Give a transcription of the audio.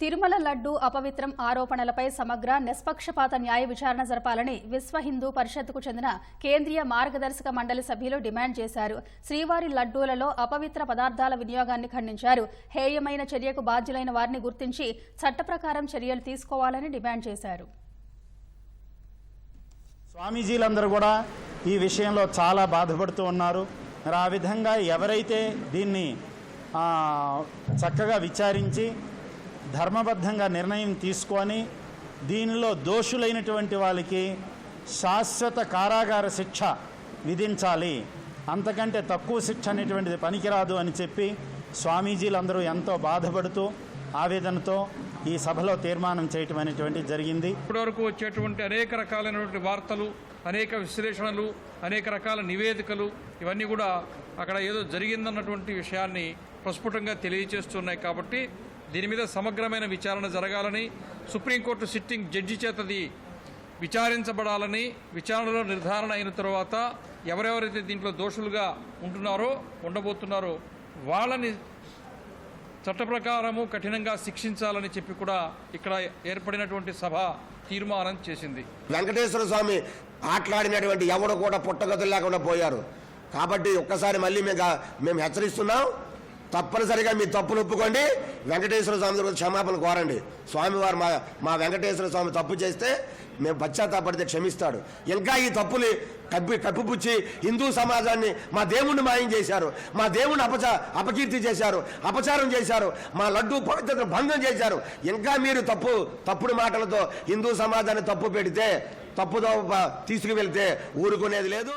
తిరుమల లడ్డు అపవిత్రం ఆరోపణలపై సమగ్ర నిష్పక్షపాత న్యాయ విచారణ జరపాలని విశ్వ హిందూ పరిషత్కు చెందిన కేంద్రీయ మార్గదర్శక మండలి సభ్యులు డిమాండ్ చేశారు. శ్రీవారి లడ్డూలలో అపవిత్ర పదార్థాల వినియోగాన్ని ఖండించారు. హేయమైన చర్యకు బాధ్యులైన వారిని గుర్తించి చట్టప్రకారం చర్యలు తీసుకోవాలని డిమాండ్ చేశారు. స్వామీజీలందరూ కూడా ఈ విషయంలో చాలా బాధపడుతూ ఉన్నారు. మరి ఆ విధంగా ఎవరైతే దీన్ని చక్కగా విచారించి ధర్మబద్ధంగా నిర్ణయం తీసుకొని దీనిలో దోషులైనటువంటి వాళ్ళకి శాశ్వత కారాగార శిక్ష విధించాలి. అంతకంటే తక్కువ శిక్ష అనేటువంటిది పనికిరాదు అని చెప్పి స్వామీజీలందరూ ఎంతో బాధపడుతూ ఆవేదనతో ఈ సభలో తీర్మానం చేయటం అనేటువంటిది జరిగింది. ఇప్పటివరకు వచ్చేటువంటి అనేక రకాలైనటువంటి వార్తలు అనేక విశ్లేషణలు అనేక రకాల నివేదికలు ఇవన్నీ కూడా అక్కడ ఏదో జరిగిందన్నటువంటి విషయాన్ని ప్రస్ఫుటంగా తెలియజేస్తున్నాయి కాబట్టి దీని మీద సమగ్రమైన విచారణ జరగాలని సుప్రీంకోర్టు సిట్టింగ్ జడ్జి చేతది విచారించబడాలని విచారణలో నిర్ధారణ అయిన తర్వాత ఎవరెవరైతే దీంట్లో దోషులుగా ఉంటున్నారో ఉండబోతున్నారో వాళ్ళని చట్ట ప్రకారము కఠినంగా శిక్షించాలని చెప్పి కూడా ఇక్కడ ఏర్పడినటువంటి సభ తీర్మానం చేసింది. వెంకటేశ్వర స్వామి ఆటలాడినటువంటి ఎవడు కూడా పుట్టగతులు లేకుండా పోయారు. కాబట్టి ఒక్కసారి మళ్ళీ మేము మేము హెచ్చరిస్తున్నాం. తప్పనిసరిగా మీ తప్పులు ఒప్పుకోండి. వెంకటేశ్వర స్వామి దగ్గర క్షమాపణ కోరండి. స్వామివారు మా మా వెంకటేశ్వర స్వామి తప్పు చేస్తే మేము పశ్చాత్తాపడితే క్షమిస్తాడు. ఇంకా ఈ తప్పుని కప్పి కప్పిపుచ్చి హిందూ సమాజాన్ని మా దేవుణ్ణి మాయం చేశారు. మా దేవుణ్ణి అపచ అపకీర్తి చేశారు అపచారం చేశారు మా లడ్డూ పవిత్రత భంగం చేశారు. ఇంకా మీరు తప్పు తప్పుడు మాటలతో హిందూ సమాజాన్ని తప్పు పెడితే తప్పుదో తీసుకువెళ్తే ఊరుకునేది లేదు.